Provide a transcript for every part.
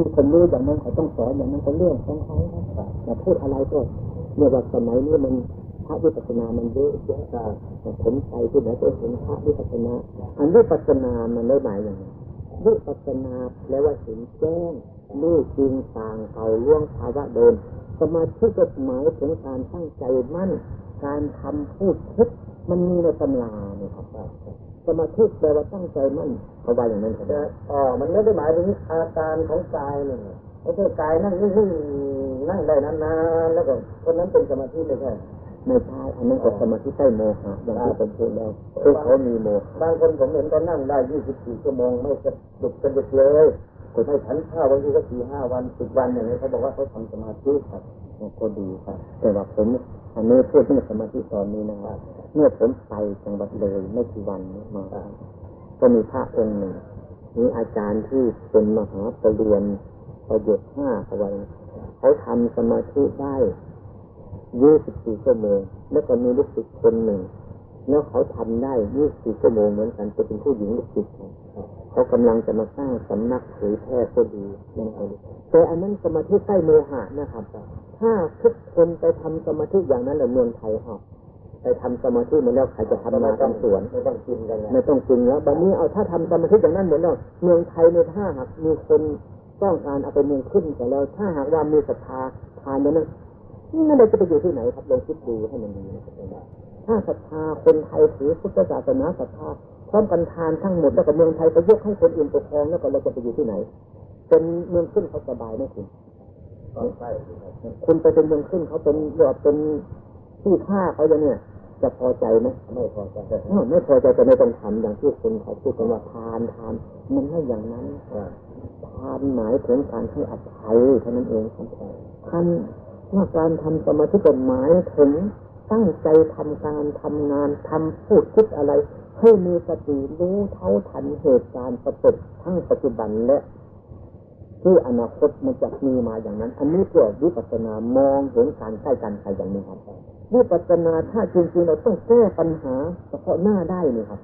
มีคนรู้อย่างนั้นเขาต้องสอนอย่างนั้นเป็นเรื่องของเขาครับแต่พูดอะไรก็เมื่อว่าสมัยนี้มันพระวิปัสสนามันเยอะแยะแต่ผมไปที่ไหนก็เห็นพระวิปัสสนา อันวิปัสสนามันได้หมายอย่างไรวิปัสสนาแปลว่าเห็นแจ้งรู้จริงต่างเขาล่วงภาวะเดิมสมาธิก็หมายถึงการตั้งใจมั่น การทำพูดคิดมันมีในตำราน สมาธิแปลว่าตั้งใจมั่นเขาว่าอย่างนั้นครับอ๋อมันไม่ได้หมายถึงอาการของกายนี่ไม่ใช่กายนั่งนิ่งๆนั่งได้นานๆแล้วก็คนนั้นเป็นสมาธิไม่ใช่ไม่ใช่อันนั้นก็สมาธิใต้โมหะอย่างที่ผมพูดแล้วคือเขามีโมหะบางคนผมเห็นเขานั่งได้24ชั่วโมงไม่กระดุกกระดิกเลยคนให้ฉันข้าวบางทีก็สี่ห้าวันสิบวันอย่างนี้เขาบอกว่าเขาทำสมาธิครับก็ดีครับแต่ว่าผม อันนี้พูดเรื่องสมาธิตอนนี้นะครับ เมื่อผมไปจังหวัดเลยไม่กี่วันนี้มาก็มีพระองค์หนึ่งมีอาจารย์ที่เป็นมหาปรริญญาประโยชน์ห้าเอาไว้เขาทำสมาธิได้ยี่สิบสี่ชั่วโมง แล้วก็มีลูกศิษย์คนหนึ่ง แล้วเขาทำได้ยี่สิบสี่ชั่วโมงเหมือนกันจะเป็นผู้หญิงลูกศิษย์ เขาเขากำลังจะมาสร้างสำนักเผยแพร่ก็ดีนั่นเองแต่อันนั้นสมาธิใต้โมหะนะครับ ถ้าทุกคนไปทำสมาธิอย่างนั้นในเมืองไทยเอาไปทำสมาธิมาแล้วใครจะทำนาทำสวนไม่ต้องกินกันนะไม่ต้องจริงแล้วบัดนี้เอาถ้าทำสมาธิอย่างนั้นเหมือนเราเมืองไทยในถ้าหากมีคนต้องการเอาไปเมืองขึ้นแต่แล้ว ถ้าหากว่ามีศรัทธาทานอย่างนั้นนี่นั่นเราจะไปอยู่ที่ไหนครับลองคิดดูให้มันดีนะครับถ้าศรัทธาคนไทยถือพุทธศาสนาศรัทธา พร้อมกันทานทั้งหมดแล้วก็เมืองไทยไปยกให้คนอื่นปกครองแล้วก็เราจะไปอยู่ที่ไหน เป็นเมืองขึ้นเขาสบายไหมคุณต้องใช่คุณไปเป็นเมืองขึ้นเขาเป็นแบบเป็นที่ฆ่าเขาอย่างเนี้ยจะพอใจไหมไม่พอใจอ้าวไม่พอใจจะไม่ต้องทำอย่างที่คนเขาพูดกันว่าทานทานมันไม่อย่างนั้นทานหมายถึงการให้อภัยเท่านั้นเองครับท่านว่าการทำสมาธิก็หมายถึงตั้งใจทำการทำงานทำพูดคิดอะไร ให้มีสติรู้เท่าทันเหตุการณ์ประสบทั้งปัจจุบันและที่อนาคตมันจะมีมาอย่างนั้น อันนี้เพื่อวิปัสสนามองเห็นการใกล้กันใครอย่างนี้ครับวิปัสสนาถ้าจริงๆเราต้องแก้ปัญหาเฉพาะหน้าได้นี่ครับ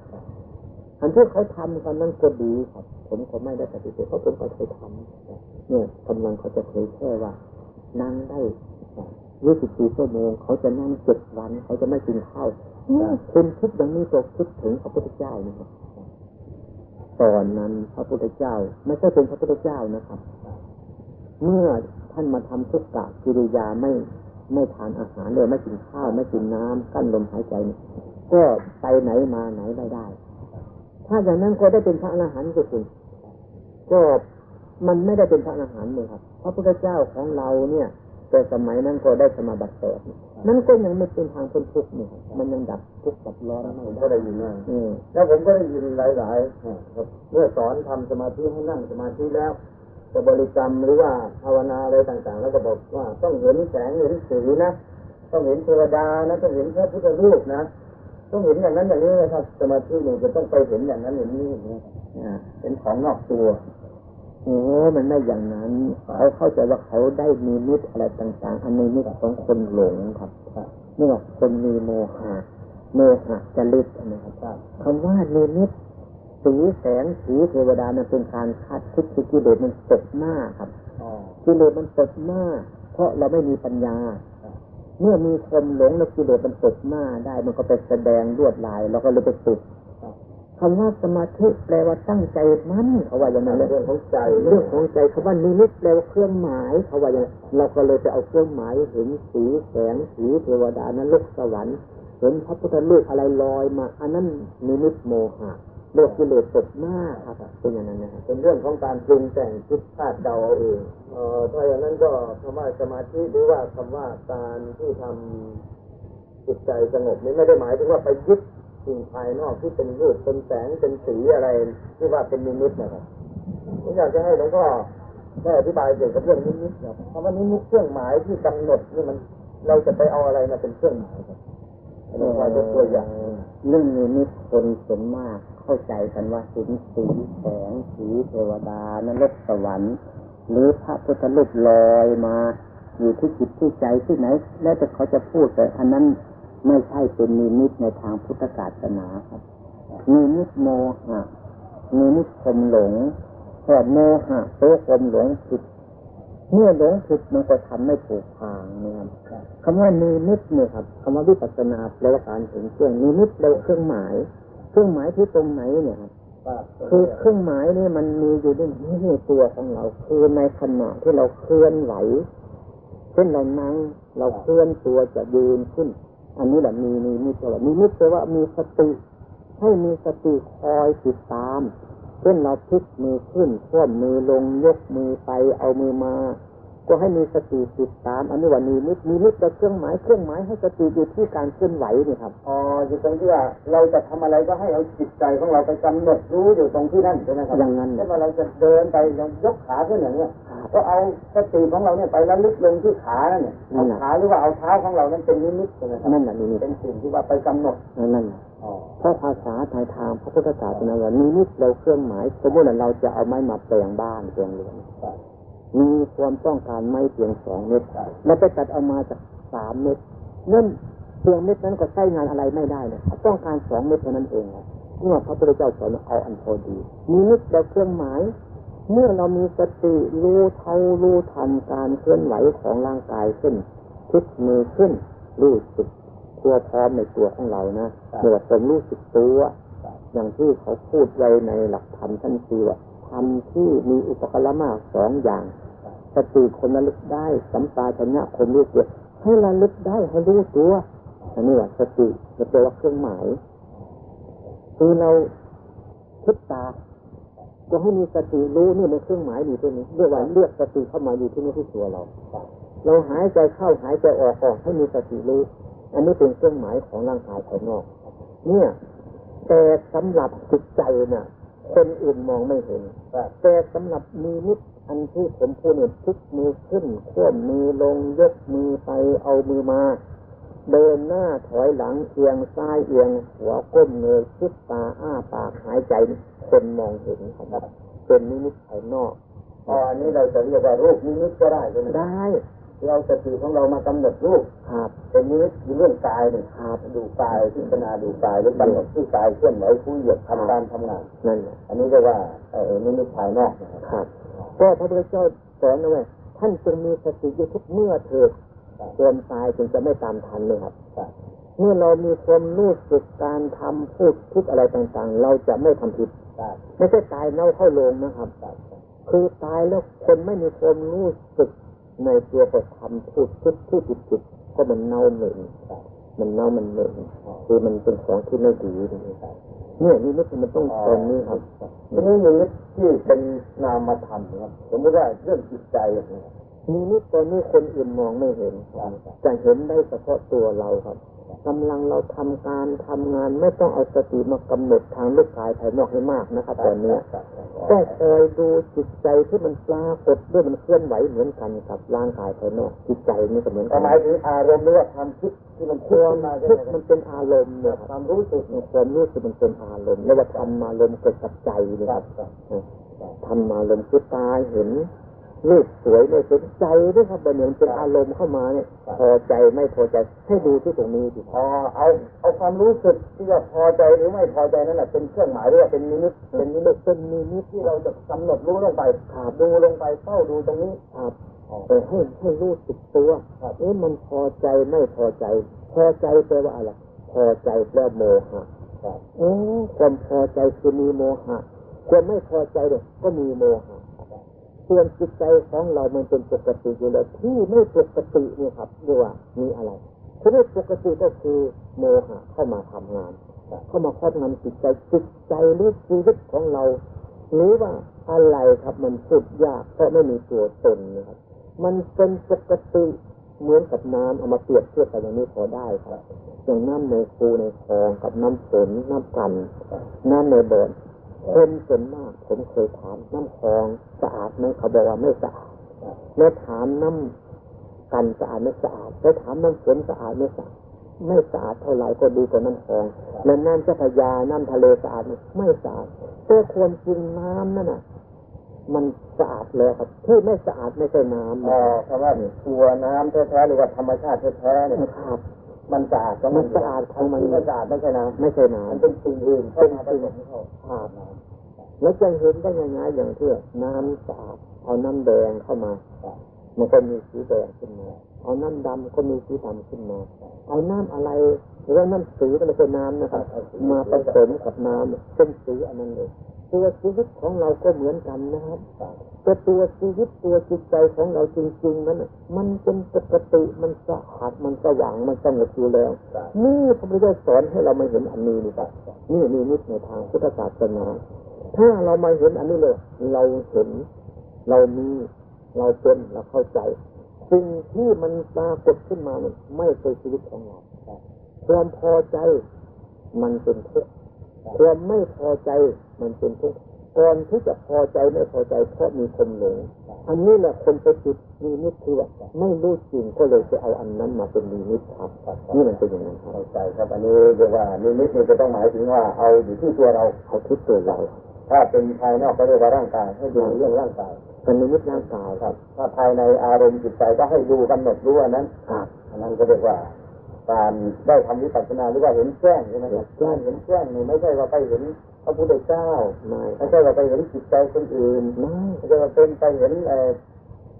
อันที่เขาทำกันนั้นก็ดีครับ ผมก็ไม่ได้ปฏิเสธเพราะผมก็เคยทำเนี่ยกำลังเขาจะเคยแค่ว่านั่งได้ ยี่สิบสี่ชั่วโมงเขาจะนั่งเจ็ดวันเขาจะไม่กินข้าวคุณคิดอย่างนี้ก็คิดถึงพระพุทธเจ้านะครับตอนนั้นพระพุทธเจ้า ไม่ใช่เป็นพระพุทธเจ้านะครับ เมื่อท่านมาทำทุกกะกิริยาไม่ไม่ทานอาหารเลยไม่กินข้าวไม่กินน้ำกั้นลมหายใจ ก็ไปไหนมาไหนไม่ได้ ถ้าอย่างนั้นก็ได้เป็นพระอรหันต์ก็คุณก็มันไม่ได้เป็นพระอรหันต์เลยครับ พระพุทธเจ้าของเราเนี่ย แต่สมัยนั้นก็ได้สมาบัติแปดนั่นก็ยังไม่เป็นทางพ้นทุกข์นี่ครับมันยังดับทุกข์ดับร้อนไม่ก็ได้ได้ยินนะอืมแล้วผมก็ได้ยินหลายๆครับเมื่อสอนทำสมาธิให้นั่งสมาธิแล้วจะบริกรรมหรือว่าภาวนาอะไรต่างๆ แล้วก็บอกว่าต้องเห็นแสงเห็นสีนะต้องเห็นเทวดานะต้องเห็นพระพุทธรูปนะต้องเห็นอย่างนั้นอย่างนี้นะครับสมาธิเนี่ยจะต้องไปเห็นอย่างนั้นอย่างนี้อย่างนี้อ่าเป็นของนอกตัว โอ้มันไม่อย่างนั้นเขาเข้าใจว่าเขาได้มีมิตอะไรต่าง ๆ อันนี้มิตของคนหลงครับนี่ว่าคนมีโมหะโมหะจริตนะครับคำว่านิมิตสีแสงสีเทวดานั้นเป็นการคาดคิดที่กิเลสมันตกมากครับอกิเลสมันตกมาก เพราะเราไม่มีปัญญา เมื่อมีคนหลงแล้วกิเลสมันตกมากได้มันก็ไปแสดงลวดลายเราก็เลยไปติด คำว่าสมาธิแปลว่าตั้งใจมั่นเขาว่าอย่างนั้นเลยเรื่องของใจเรื่องของใจคำว่านิมิตแปลว่าเครื่องหมายเขาว่าอย่างนั้นเราก็เลยไปเอาเครื่องหมายเห็นสีแสงสีเทวดานรกสวรรค์เห็นพระพุทธรูปอะไรลอยมา อันนั้นนิมิตโมหะโลกกิเลสตกมากครับเป็นอย่างนั้นนะครับเป็นเรื่องของการปรุงแต่งคิดคาดเดาเอาเองเอ่อถ้าอย่างนั้นก็คำว่าสมาธิหรือว่าคำว่าการที่ทำจิตใจสงบนี้ไม่ได้หมายถึงว่าไปยึด สิ่งภายนอกที่เป็นรูปเป็นแสงเป็นสีอะไรที่ว่าเป็นนิมิตนะครับผมอยากจะให้หลวงพ่อได้อธิบายเกี่ยวกับเรื่องนิมิตครับคำว่านิมิตเครื่องหมายที่กำหนดนี่มันเราจะไปเอาอะไรมาเป็นเครื่องหมายครับหลวงพ่อยกตัวอย่างเรื่องนิมิตคนส่วนมากเข้าใจกันว่าเห็นสีแสงสีเทวดานรกสวรรค์หรือพระพุทธรูปลอยมาอยู่ที่จิตที่ใจที่ไหน แล้วแต่เขาจะพูดแต่อันนั้น ไม่ใช่เป็นนิมิตในทางพุทธศาสนาครับนิมิตโมหะนิมิตคมหลงแค่โมหะโตคมหลงผิดเมื่อหลงผิดมันก็ทำไม่ถูกทางนะครับคำว่านิมิตเนี่ยครับคำว่าวิปัสสนาแปลว่าการเห็นเครื่องนิมิตแปลว่าเครื่องหมาย เครื่องหมายที่ตรงไหนเนี่ยครับคือเครื่องหมายนี่มันมีอยู่ในนี่ตัวของเรา คือในขณะที่เราเคลื่อนไหวเช่นเรานั่งเราเคลื่อนตัวจะยืนขึ้น อันนี้แหละมีมีมีตัวมีมิตแปลว่ามีสติ ให้มีสติคอยติดตามเช่นเราพลิกมือขึ้นคว่ำมือลงยกมือไปเอามือมา ก็ให้มีสติติดตาม อันนี้ว่ามีมิตมีมิตแต่เครื่องหมายเครื่องหมายให้สติอยู่ที่การเคลื่อนไหวนี่ครับอ๋ออยู่ตรงที่ว่าเราจะทำอะไรก็ให้เอาจิตใจของเราไปกำหนดรู้อยู่ตรงที่นั่นใช่ไหมครับอย่างนั้นเช่นว่าเราจะเดินไปเรายกขาขึ้นอย่างเนี้ย ก็เอาสติของเราเนี่ยไประลึกลงที่ขานั่นเนี่ยเอาขาหรือว่าเอาเท้าของเรานั้นเป็นนิมิตใช่ไหมครับนั่นแหละนิมิตเป็นสิ่งที่ว่าไปกำหนดนั่นแหละอ๋อเพราะภาษาไทยทางพระพุทธศาสนาว่านิมิตเราเครื่องหมายสมมติว่าเราจะเอาไม้มาแปลงบ้านแปลงเรือนมีความต้องการไม้เพียงสองเม็ดแล้วไปตัดเอามาจากสามเม็ดนั่นเพียงเม็ดนั้นก็ใช้งานอะไรไม่ได้เลยต้องการสองเม็ดเท่านั้นเองนะเมื่อพระพุทธเจ้าสอนว่าเอาอันพอดีนิมิตเราเครื่องหมาย เมื่อเรามีสติรู้เท่ารู้ทันการเคลื่อนไหวของร่างกายขึ้นพลิกมือขึ้น รู้สึกตัวพร้อมในตัวของเรานะเมื่อเป็นรู้สึกตัวอย่างที่เขาพูดไว้ในหลักธรรมท่านคือว่าธรรมที่มีอุปกรณ์มากสองอย่างสติคนระลึกได้ สัมปาชัญญะคนรู้ตัวให้ระลึกได้ให้รู้ตัวอันนี้ว่าสติจะแปลว่าเครื่องหมายคือเราคิดตา ก็ให้มีสติรู้นี่ในเครื่องหมายอยู่ที่นี้เรียกว่าเรียกสติเข้ามาอยู่ที่นี่ที่ตัวเรา เราหายใจเข้าหายใจออกออกให้มีสติรู้ อันนี้เป็นเครื่องหมายของร่างกายภายนอก เนี่ย แต่สำหรับจิตใจเนี่ยคนอื่นมองไม่เห็นแต่สำหรับมีนิดอันที่ผมพูดเนี่ยพลิกมือขึ้นขว้มมือลงยกมือไปเอามือมา เดินหน้าถอยหลังเอียงซ้ายเอียงหัวก้มเงยคิดตาอ้าปากหายใจคนมองเห็นครับเป็นนิมิตภายนอกอ๋ออันนี้เราจะเรียกว่ารูปนิมิตก็ได้ใช่ไหมได้ เราสติของเรามากำหนดรูปครับเป็นนิมิตคือเรื่องกายเนี่ยครับดูกายพิจารณาดูกายหรือกำหนดที่กายเคลื่อนไหวคุยเหยียบทำการทำงานนั่นแหละอันนี้เรียกว่าเออนิมิตภายนอกนะครับครับก็พระพุทธเจ้าสอนเอาไว้ท่านจงมีสติอยู่ทุกเมื่อเถิด ความตายจึงจะไม่ตามทันเลยครับเมื่อเรามีความรู้สึกการทำพูดคิดอะไรต่างๆ เราจะไม่ทำผิดไม่ใช่ตายเน่าเข้าโรงนะครับ คือตายแล้วคนไม่มีความรู้สึกในตัวไปทำพูดคิดที่ผิดผิดก็มันเน่าเหม็นมันเน่ามันเหม็นคือมันเป็นของที่ไม่ดีเนี่ยนี่นี่มันต้องตรงนี้ครับทีนี้นิมิตที่เป็นนามธรรมครับผมไม่ได้เรื่องจิตใจอย่างนี้ นี่นี่ตัวนี้คนอื่นมองไม่เห็น จะเห็นได้เฉพาะตัวเราครับกำลังเราทำการทำงานไม่ต้องเอาสติมากำหนดทางลูกกายภายนอกให้มากนะครับตอนเนี้ยต้องคอยดูจิตใจที่มันปรากฏด้วยมันเคลื่อนไหวเหมือนกันกับร่างกายภายนอกจิตใจนี่ก็เหมือนก็กันหมายถึงอารมณ์หรือว่าความคิดที่มันคคิดวามขึ้นมาใช่คิดไหมคมัรับนเป็นอารมณ์เนี่ยความรู้สึกเนี่ยความรู้สึกมันเป็นอารมณ์เรียกว่าธรรมารมณ์เกิดกับใจนะคครัรับบธรรมารมณ์คือตาเห็น รูปสวยไม่สนใจด้วยครับบันเนียมันเป็นอารมณ์เข้ามาเนี่ยพอใจไม่พอใจให้ดูที่ตรงนี้ดิพอเอาเอาความรู้สึกที่ว่าพอใจหรือไม่พอใจนั่นแหละเป็นเครื่องหมายหรือว่าเป็นนิมิตเป็นนิมิตเป็นนิมิตที่เราจะกำหนดรู้ลงไปดูลงไปเฝ้าดูตรงนี้ครับแต่ให้ให้รู้สึกตัวเอ๊ะมันพอใจไม่พอใจ พอใจแปลว่าอะไรพอใจแปลว่าโมหะเอ๊ะความพอใจคือมีโมหะความไม่พอใจเนี่ยก็มีโมหะ ส่วนจิตใจของเรามันเป็นปกติอยู่แล้วที่ไม่ปกตินี่ครับเรียกว่ามีอะไรที่ไม่ปกติก็คือโมหะเข้ามาทำงาน เข้ามาครอบงำจิตใจจิตใจหรือชีวิตของเราหรือว่าอะไรครับมันพูดยากเพราะไม่มีตัวตนนะครับ มันเป็นปกติเหมือนกับน้ำเอามาเปรียบเทียบกันอย่างนี้พอได้ครับอย่างน้ำในคูในคลองกับน้ำฝนน้ำกัน น้ำในบ่อนคนส่วนมากผมเคยถามน้ำคลอง สะอาดไหมเขาบอกว่าไม่สะอาดแล้วถามน้ำกันสะอาดไม่สะอาดแล้วถามน้ำฝนสะอาดไม่สะอาดไม่สะอาดเท่าไหร่ก็ดีกว่าน้ำคลองและน้ำเจ้าพระยาน้ำทะเลสะอาดไหมไม่สะอาดแต่ควรกินน้ำนั่นน่ะ มันสะอาดแล้วครับที่ไม่สะอาดไม่ใช่น้ำอ๋นะอคำว่าตัวน้ำแท้ๆหรือว่าธรรมชาติแท้ๆเนี่ยครับมันสะอาดก็มันสะอาดของมันไม่สะอาดไม่ใช่น้ไม่ใช่ำมันน้ำเป็นสิ่งอื่นเข้ามาผสมเข้าครับ แล้วจะเห็นได้ยังไงอย่างที่น้ำสะอาดเอาน้ำแดงเข้ามา มันก็มีสีแดงขึ้นมา เอาน้ำดำก็มีสีดำขึ้นมา เอาน้ำอะไรหรือว่าน้ำสีก็ไม่ใช่น้ำนะครับ มาผสมกับน้ำเป็นสีอันนั้นเลยตัวชีวิตของเราก็เหมือนกันนะครับแต่ตัวชีวิตตัวจิตใจของเราจริงๆนั้นมันเป็นปกติมันสะอาดมันสว่างมันสงบอยู่แล้ว นี่พระพุทธเจ้าสอนให้เรามาเห็นอันนี้นี่ครับนี่นี่นิดในทางพุทธศาสนา ถ้าเรามาเห็นอันนี้เลย เราเห็น เรามีเราเป็นเราเข้าใจ สิ่งที่มันปรากฏขึ้นมามันไม่ใช่ชีวิตของเราความพอใจมันเป็นทุกข์ความไม่พอใจมันเป็นทุกข์ก่อนที่จะพอใจไม่พอใจเพราะมีคนหลงอันนี้แหละคนไปจิตมีนิดคือว่าไม่รู้จริงก็เลยจะเอาอันนั้นมาเป็นมีนิดครับนี่มันเป็นอย่างนั้นครับเข้าใจครับ อันนี้เรียกว่านิมิตนี่จะต้องหมายถึงว่าเอาอยู่ที่ตัวเราเอาคิดตัวเรา ถ้าเป็นภายนอกก็เรียกว่าร่างกายให้ดูเรื่องร่างกายเป็นนิมิตร่างกายครับ ถ้าภายในอารมณ์จิตใจก็ให้ดูกำหนดรู้อันนั้นครับอันนั้นก็เรียกว่าการได้ทำวิปัสสนาหรือว่าเห็นแจ้งใช่ไหมครับเห็นแจ้งเห็นแจ้งนี่ไม่ใช่ว่าไปเห็นพระพุทธเจ้าไม่ไม่ใช่ว่าไปเห็นจิตใจคนอื่นไม่ไม่ใช่ว่าเป็นไปเห็นเอ่อ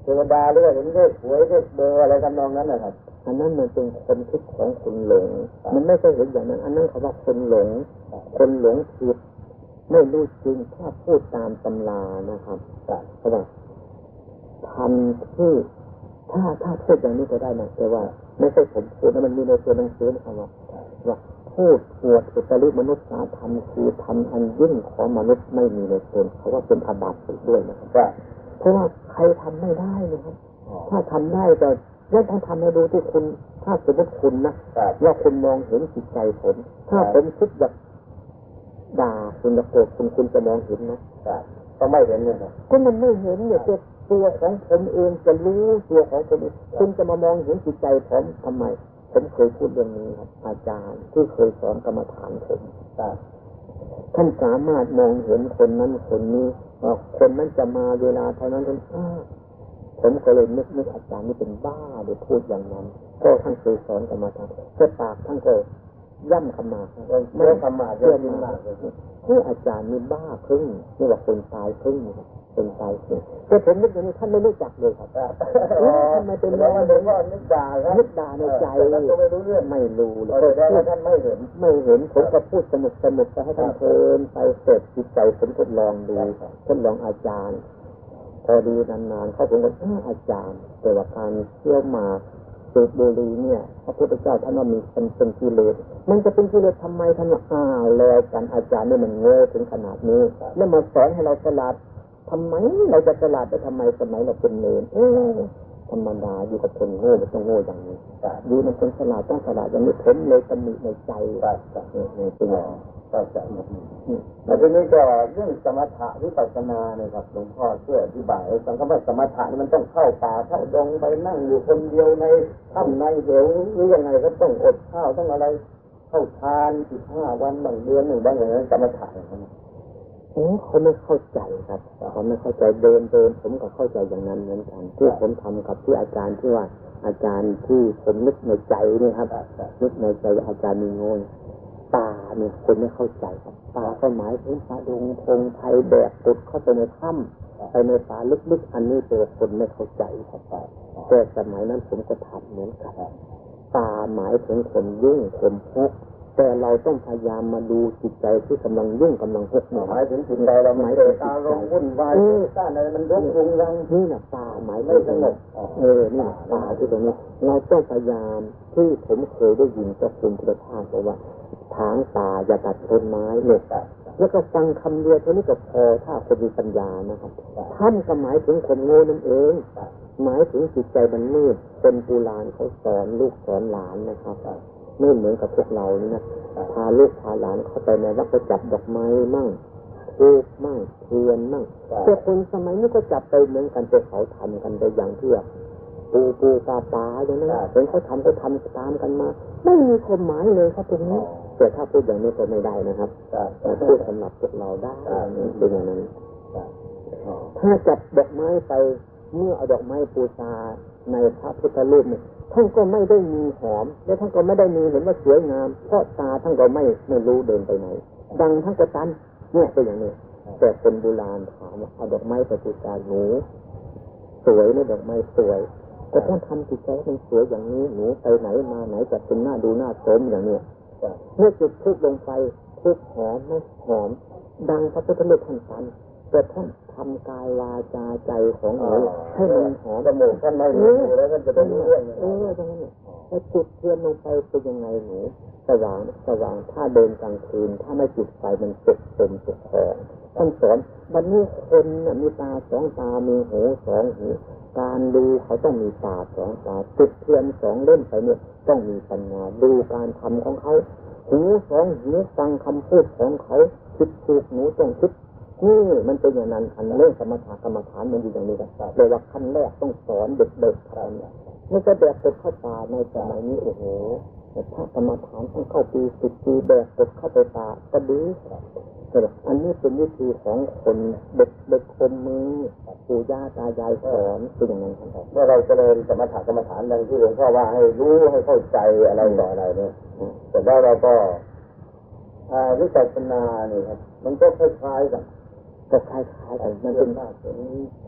เทวดาหรือว่าเห็นเลขหวยเลขเบอร์อะไรกันนองนั้นนะครับอันนั้นมันเป็นคนคิดของคนหลง มันไม่ใช่เห็นอย่างนั้น อันนั้นเขาว่าคนหลง คนหลงผิด ไม่รู้จริงถ้าพูดตามตำรานะครับเพราะว่าทำที่ถ้าถ้าพูดอย่างนี้ก็ได้นะแต่ว่าไม่ใช่ผมพูดนะมันมีในตัวหนังสือนะครับว่าว่าพูดอวดอุตริมนุษยธรรมคือทำอันยิ่งของมนุษย์ไม่มีในตนเขาว่าเป็นอาบัติด้วยนะครับว่เพราะว่าใครทำไม่ได้นะครับ ถ้าทำได้แต่ยังต้องทำให้ดูที่คุณ ถ้าสมมติคุณนะว่าคุณมองเห็นจิตใจผม ถ้าผมคิดอยาก ด่าคุณจะโกรธคุณคุณจะมองเห็นนะครับต้องไม่เห็นเลยครับก็มันไม่เห็นเนี่ยตัวตัวของผมเองจะรู้ตัวของผมเองคุณจะมามองเห็นจิตใจผมทำไม ผมเคยพูดเรื่องนี้ครับอาจารย์ที่เคยสอนกรรมฐานผมครับท่านสามารถมองเห็นคนนั้นคนนี้ว่าคนนั้นจะมาเวลาเท่านั้นคนอ้าวผมก็เลยนึกนึกอาจารย์นี่เป็นบ้าเดี๋ยวพูดอย่างนั้น ก็ท่านเคยสอนกรรมฐานแต่ปากท่านก็ ย่ำคำมาเรื่องธรรมะเยเชื่อะอจริงมามากกเลยที่อาจารย์นี่บ้าครึ่งนี่ว่าคนตายครึ่งนะครับคนตายครึ่งแต่ผมนึกอย่างนี้ท่านไม่รู้จักเลยครับอ๋อทำไมเป็นแล้เรื่วองมันก็นึกด่าครับนึกด่าในใจท่านก็ไม่รู้เรื่องไม่รู้เลเรายแสดงว่าท่านไม่เห็นไม่เห็นผมก็พูดสนุกสนุกไปให้ท่านเพลินไปเสร็จจิตใจผมทดลองดูทดลองอาจารย์พอดีนานๆเขาผมก็อ้าอาจารย์แต่ว่าการเชี่ยวหมา กสูบบุหรี่เนี่ยพระพุทธเจ้าท่านว่ามีเป็นเป็นกิเลสมันจะเป็นกิเลสทำไมท่านว่าอ้าวแล้วกันอาจารย์นี่มันโง่ถึงขนาดนี้ แล้วมาสอนให้เราฉลาดทำไมเราจะฉลาดได้ทำไมสมัยเราเป็นเนรเออธรรมดาอยู่กับคนโง่มันต้องโง่อย่างนี้อยู่มันเป็นฉลาดต้องฉลาดอย่างนี้ผมเลยตำหนิในใจว่าเนี่ยเนี่ยเป็นอย่างนี้ ก็จะแต่ทีนี้ก็เรื่องสมถะวิปัสสนาเนี่ยครับหลวงพ่อช่วยอธิบายให้ฟังคำว่าสมถะนี่มันต้องเข้าป่าเข้าดงไปนั่งอยู่คนเดียวในถ้ำในเหวหรือยังไงก็ต้องอดข้าวต้องอะไรเข้าทานสิบห้าวันบางเดือนหนึ่งบางอย่างนั้นสมถะอย่างนั้นโอ้เขาไม่เข้าใจครับเขาไม่เข้าใจเดินเดินผมก็เข้าใจอย่างนั้นเหมือนกันที่ผมทำกับที่อาจารย์ที่ว่าอาจารย์ที่ผมนึกในใจนี่ครับนึกในใจว่าอาจารย์มีโง่ เนี่ยคนไม่เข้าใจครับป่าก็หมายถึงป่าดงพงไทยแบกปุดเข้าไปในถ้ำไปในป่าลึกๆอันนี้ตัวคนไม่เข้าใจครับแต่สมัยนั้นผมก็ทำเหมือนกันป่าหมายถึงคนยุ่งคนทุกข์แต่เราต้องพยายามมาดูจิตใจที่กำลังยุ่งกำลังทุกข์เนี่ยหมายถึงจิตใจเราไม่เกิดอารมณ์วุ่นวายต้านอะไรมันรบรุงรังนี่นะป่าหมายไม่ไม่สสงงบบเออนี่นะป่าที่ตรงนี้เราต้องพยายามที่ผมเคยได้ยินจากคุณพุทธทาสบอกว่า ทางป่าอย่าตัดต้นไม้เนี่ยแล้วก็ฟังคำเดียวเท่านี้ก็พอถ้าคนมีปัญญานะครับท่านก็หมายถึงคนโง่นั่นเองหมายถึงจิตใจมันมืดคนโบราณเขาสอนลูกสอนหลานนะครับไม่เหมือนกับพวกเรานี่นะพาลูกพาหลานเข้าไปในวัดก็จับดอกไม้มั่งทูบมั่งเทียนมั่งแต่คนสมัยนี้ก็จับไปเหมือนกันแต่เขาทำกันไปอย่างที่แบบปูปูปลาปลาอย่างนั้นเห็นเขาทำก็ทำตามกันมา ไม่มีความหมายเลยครับตรงนี้ แต่ถ้าพูดอย่างนี้ก็ไม่ได้นะครับแต่พูดสำหรับพวกเราได้เป็นอย่างนั้นถ้าจับดอกไม้ไปเมื่อเอาดอกไม้ปูชาในพระพุทธรูปเนี่ยท่านก็ไม่ได้มีหอม และท่านก็ไม่ได้มีเห็นว่าสวยงาม เพราะตาท่านก็ไม่ไม่รู้เดินไปไหนดังท่านก็ตันเนี่ยเป็นอย่างนี้แต่คนโบราณถามว่าเอาดอกไม้ไปบูชาหนูสวยไหมดอกไม้สวยก็ต้องทำจิตใจให้มันสวยอย่างนี้หนูไปไหนมาไหนจะเป็นหน้าดูหน้าชมอย่างเนี้ย เมื่อจุดทูบลงไปทูบหอมไม่หอม ดังพระพุทธรูปท่านสันแต่ท่านทำกายวาจาใจของหนูให้มันหอมจมูกท่านไม่มีแล้วท่านจะไปรู้เรื่องยังเอไงอตรงนั้นเนี่ยถ้าจุดเทียนลงไปเป็นยังไงหนูสว่างสว่างถ้าเดินกลางคืน ถ้าไม่จุดไฟมันสุกเต็มสุกคอท่านสอนวันนี้คนน่ะมีตาสองตามีหูสองหู การดูเขาต้องมีตาสองตาจุดเทียนสองเล่มไปเนี่ยต้องมีปัญญาดูการทำของเขาหูสองหูฟังคำพูดของเขาคิดถูกหนูต้องคิดนี่มันเป็นอย่างนั้นอันเรื่องสมถะกรรมฐานมันอยู่อย่างนี้กันเลยว่าขั้นแรกต้องสอนเด็กๆอะไรเนี่ยไม่ใช่แบกกดเข้าตาในสมัยนี้โอ้โหแต่ถ้ากรรมฐานต้องเข้าปีสิบปีแบกกดเข้าไปตาก็ดี อันนี้เป็นวิธีของคนเด็กเด็กคนมือปู่ย่าตายายสอนเป็นอย่างนั้นครับเมื่อเราเจริญสมถะกรรมฐานดังที่หลวงพ่อว่าให้รู้ให้เข้าใจอะไรต่ออะไรเนี่ยแต่ว่าเราก็อ่าวิปัสสนาเนี่ยครับ มันก็คล้ายๆกันก็คล้ายๆกันมันมันเป็เป็นนมากเป็น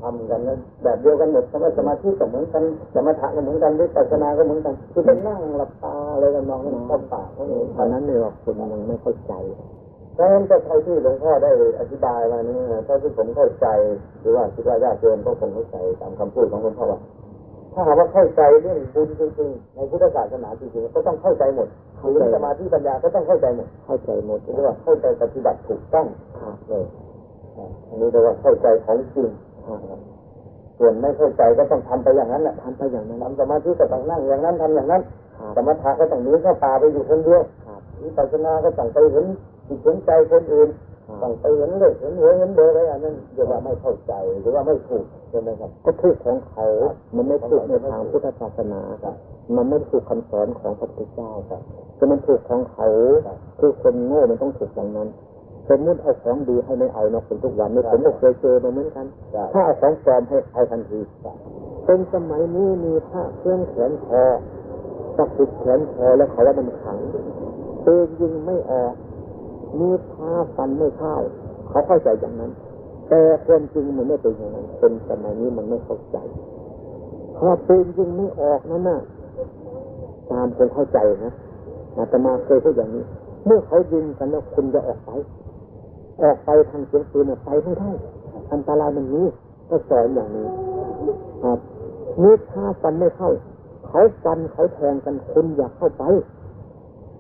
ทำกันนะแบบเดียวกันหมดสมาสมาธิก็เหมือนกันสมถะก็เหมือนกันวิปัสสนาก็เหมือนกัน คือเป็นนั่งหลับตาอะไรกันมองกันเข้าปากเขาเองตอนนั้นเนี่ยว่าคุณยังไม่เข้าใจ ดังนั้นก็ใช้ที่หลวงพ่อได้อธิบายมานี่เท่าที่ผมเข้าใจหรือว่าคิดว่าญาติโยมก็คงเข้าใจตามคำพูดของหลวงพ่อว่าถ้าหากว่าเข้าใจเรื่องบุญจริงๆในพุทธศาสนาจริงๆก็ต้องเข้าใจหมดศีลสมาธิปัญญาก็ต้องเข้าใจหมดเข้าใจหมดเรียกว่าเข้าใจปฏิบัติถูกต้องครับเลยอ่าอันนี้เรียกว่าเข้าใจของจริงครับส่วนไม่เข้าใจก็ต้องทำไปอย่างนั้นแหละทำไปอย่างนั้นทำสมาธิก็ต้องนั่งอย่างนั้นทำอย่างนั้นครับสมถะก็ต้องหนีเข้าป่าไปอยู่คนเดียวครับวิปัสสนาก็ต้องไปเห็น จิตเห็นใจคนอื่นครับต้องไปเห็นเลขเห็นหัวเห็นเบอร์อะไรอันนั้นเรียกว่าไม่เข้าใจหรือว่าไม่ถูกใช่ไหมครับ ก็ถูกของเขา มันไม่ถูกในทางพุทธศาสนาครับมันไม่ถูกคำสอนของพระพุทธเจ้าครับคือมันถูกของเขาคือคนโง่มันต้องถูกอย่างนั้นสมมติเอาของดีให้ไม่เอาเนาะคนทุกวันนี่ผมก็เคยเจอมาเหมือนกัน ถ้าเอาของปลอมให้เอาทันทีเป็นสมัยนี้มีผ้าเครื่องแขนคอตักติดแขนคอแล้วเขาว่ามันขังปืนยิงไม่ออก มีผ้าฟันไม่เข้าเขาเข้าใจอย่างนั้น แต่ความจริงมันไม่เป็นอย่างนั้นคนสมัยนี้มันไม่เข้าใจพอปืนยิงไม่ออกนั่นน่ะตามคนเข้าใจนะอาตมาเคยพูดอย่างนี้ เมื่อเขายิงกันแล้วคุณจะออกไป ออกไปทางเสียงปืนน่ะไปไม่ได้อันตรายมันนี้ก็สอนอย่างนี้ครับนี่ถ้าฟันไม่เข้า เขาฟันเขาแทงกันคุณอยากเข้าไป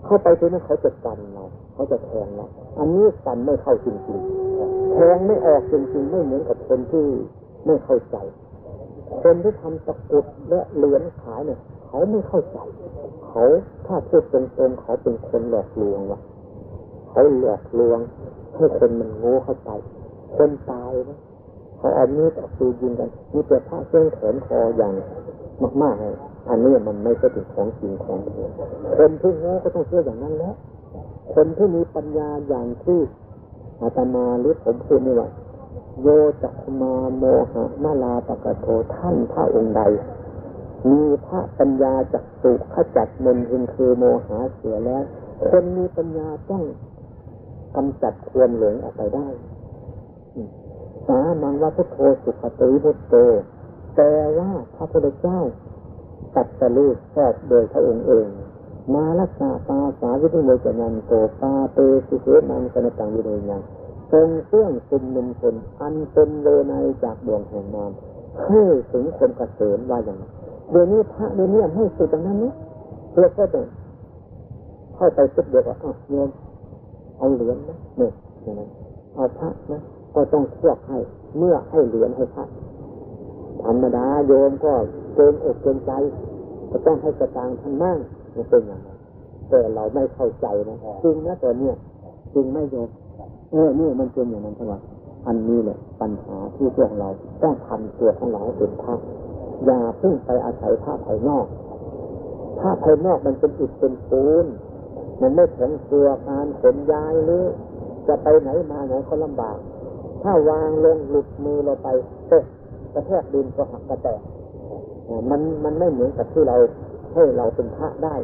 เข้าไปตรงนั้นเขาจะฟันเรา เขาจะแทงเราอันนี้ฟันไม่เข้าจริงๆแทงไม่ออกจริงๆไม่เหมือนกับคนที่ไม่เข้าใจ คนที่ทำตะกุดและเหรียญขายเนี่ย เขาไม่เข้าใจ เขาถ้าพูดตรงๆเขาเป็นคนหลอกลวงว่ะเขาหลอกลวงให้คนมันโง่เข้าใจคนตายนะเขาเอามีดเอาปืนยิงกันมีแต่ผ้าเครื่องแขนคออย่างมากๆเลยอันนี้มันไม่ใช่เป็นของจริงของแท้คนที่โง่ก็ต้องเชื่ออย่างนั้นแหละ คนที่มีปัญญาอย่างที่อาตมาหรือผมพูดนี่ว่าโยจักมาโมหะมาลาปะกะโทท่านพระองค์ใด มีพระปัญญาจักสุขจัดมนทินคือโมหะเสียแล้ว คนมีปัญญาต้องกำจัดควรหลงออกไปได้สามังว่าพุทโธสุขติพุทโตแต่ว่าพระพุทธเจ้าตัดสรู้ชอบโดยพระองค์เอง มาลักษาปาสาวิทุโมจนันโตปาเตสุเสนังสนตังวิโนยังทรงเครื่องชุมนุมชนอันเป็นเลไนจากดวงแห่งนามให้ถึงคนกเกษมว่าอย่างเดี๋ยวนี้พระเดี๋ยวนี้ให้สุดตรงนั้นนี้เพื่อก็จะเข้าไปสุดเดียวว่าอ้าวโยมเอาเหรียญนะเนี่ยอย่างนั้นเอาพระนะก็ต้องเชือกให้เมื่อให้เหรียญให้พระธรรมดาโยมก็เกินอกเกินใจก็ต้องให้กระตังท่านมั่ง มันเป็นอย่างนั้นแต่เราไม่เข้าใจนะจริงนะแต่เนี่ยจริงไม่โยมเออนี่มันเป็นอย่างนั้นทั้งหมดอันนี้แหละปัญหาที่พวกเราต้องทำตัวของเราให้เป็นพระอย่าเพิ่งไปอาศัยผ้าภายนอกผ้าภายนอกมันเป็นอิฐเป็นปูนมันไม่แข็งตัวการขนย้ายหรือจะไปไหนมาไหนก็ลำบาก ถ้าวางลงหลุดมือเราไปตกกระแทกดินก็หักกระแตกอ่ามันมันไม่เหมือนกับที่เรา ให้เราเป็นพระได้